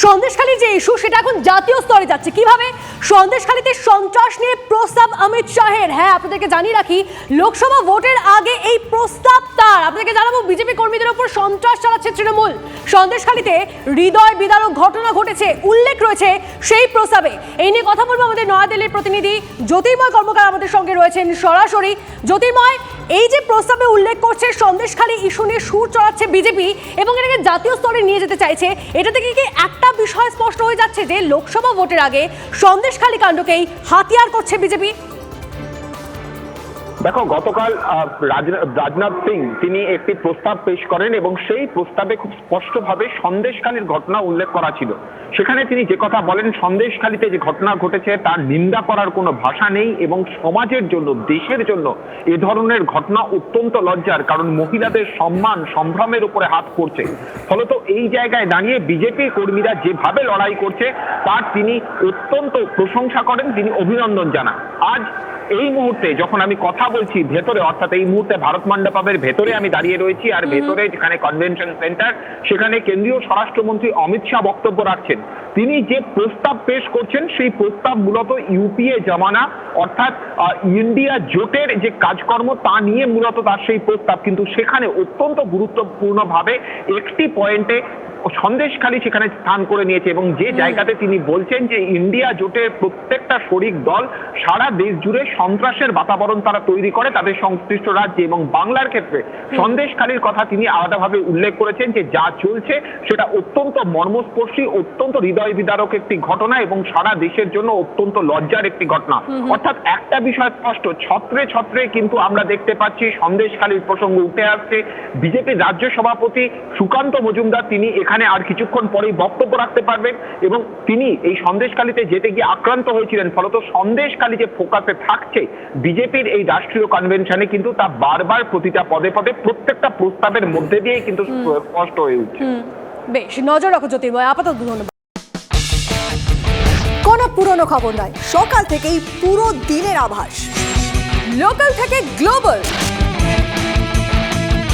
সন্দেশখালী যে ইস্যু সেটা এখন জাতীয় স্তরে যাচ্ছে। কীভাবে? সন্দেশখালীতে সন্ত্রাস নিয়ে প্রস্তাব অমিত শাহের। হ্যাঁ আপনাদেরকে জানিয়ে রাখি, লোকসভা ভোটের আগে এই প্রস্তাব তার। আপনাদেরকে জানাব, বিজেপি কর্মীদের উপর সন্ত্রাস চালাচ্ছে তৃণমূল। সন্দেশখালীতে হৃদয় বিদারক ঘটনা ঘটেছে, উল্লেখ রয়েছে সেই প্রস্তাবে। এই নিয়ে কথা বলব আমাদের নয়াদিল্লির প্রতিনিধি জ্যোতির্ময় কর্মকার আমাদের সঙ্গে রয়েছেন সরাসরি। জ্যোতির্ময় এই যে প্রস্তাবে উল্লেখ করছে, সন্দেশখালী ইস্যু নিয়ে সুর চড়াচ্ছে বিজেপি এবং এটাকে জাতীয় স্তরে নিয়ে যেতে চাইছে এটা থেকে কি একটা বিষয় স্পষ্ট হয়ে যাচ্ছে যে লোকসভা ভোটের আগে সন্দেশখালী কাণ্ডকেই হাতিয়ার করছে বিজেপি? দেখো, গতকাল রাজনাথ সিং, তিনি একটি প্রস্তাব পেশ করেন এবং সেই প্রস্তাবে খুব স্পষ্টভাবে সন্দেশখালীর ঘটনা উল্লেখ করা ছিল। সেখানে তিনি যে কথা বলেন, সন্দেশখালীতে যে ঘটনা ঘটেছে, তার নিন্দা করার কোনো ভাষা নেই এবং সমাজের জন্য, দেশের জন্য এ ধরনের ঘটনা অত্যন্ত লজ্জার, কারণ মহিলাদের সম্মান, সম্ভ্রমের উপরে হাত পড়ছে ফলত এই জায়গায় দাঁড়িয়ে বিজেপি কর্মীরা যেভাবে লড়াই করছে, তার তিনি অত্যন্ত প্রশংসা করেন, তিনি অভিনন্দন জানান। আজ এই মুহূর্তে যখন আমি কথা বলছি ভেতরে অর্থাৎ এই মুহূর্তে ভারত মণ্ডপের ভেতরে আমি দাঁড়িয়ে রয়েছি আর ভেতরে যেখানে কনভেনশন সেন্টার সেখানে কেন্দ্রীয় স্বরাষ্ট্রমন্ত্রী অমিত শাহ বক্তব্য রাখছেন। তিনি যে প্রস্তাব পেশ করছেন সেই প্রস্তাব মূলত ইউপিএ জমানা অর্থাৎ ইন্ডিয়া জোটের যে কাজকর্ম তা নিয়ে মূলত তার সেই প্রস্তাব। কিন্তু সেখানে অত্যন্ত গুরুত্বপূর্ণভাবে একটি পয়েন্টে সন্দেশখালী সেখানে স্থান করে নিয়েছে এবং যে জায়গাতে তিনি বলছেন যে ইন্ডিয়া জোটের প্রত্যেকটা শরিক দল সারা দেশ জুড়ে সন্ত্রাসের বাতাবরণ তারা তৈরি করে তাদের সংশ্লিষ্ট রাজ্যে এবং বাংলার ক্ষেত্রে। সন্দেশখালীর কথা তিনি আলাদাভাবে উল্লেখ করেছেন যে যা চলছে সেটা অত্যন্ত মর্মস্পর্শী অত্যন্ত হৃদয় বিদারক একটি ঘটনা এবং সারা দেশের জন্য অত্যন্ত লজ্জার একটি ঘটনা। অর্থাৎ একটা বিষয় স্পষ্ট ছত্রে ছত্রে কিন্তু আমরা দেখতে পাচ্ছি সন্দেশখালীর প্রসঙ্গ উঠে আসছে। বিজেপি রাজ্য সভাপতি সুকান্ত মজুমদার তিনি এখানে আর কিছুক্ষণ পরেই বক্তব্য রাখতে পারবেন এবং তিনি এই সন্দেশখালীতে যেতে গিয়ে আক্রান্ত হয়েছিলেন। ফলত সন্দেশখালী যে ফোকাসে থাকছে বিজেপির এই রাষ্ট্রীয় কনভেনশনে কিন্তু তা বারবার প্রতিটা পদে পদে প্রত্যেকটা প্রস্তাবের মধ্যে দিয়েই কিন্তু স্পষ্ট হয়ে উঠছে। বেশ নজর রাখো জ্যোতির্ময় আপাতত ধন্যবাদ। কোনো পুরনো খবর নয় সকাল থেকেই পুরো দিনের আভাস। লোকাল থেকে গ্লোবাল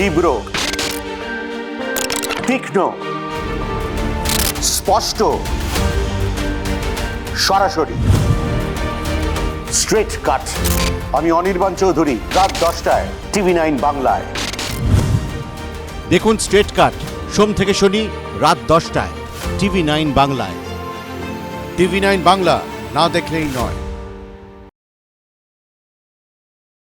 তীব্র, তীক্ষ্ণ, স্পষ্ট, সরাসরি। স্ট্রেট কাট আমি অনির্বাণ চৌধুরী, রাত দশটায়, টিভি নাইন বাংলায়। দেখুন স্ট্রেট কাট সোম থেকে শনি, রাত দশটায়, টিভি নাইন বাংলায়। টিভি নাইন বাংলা, না দেখলেই নয়।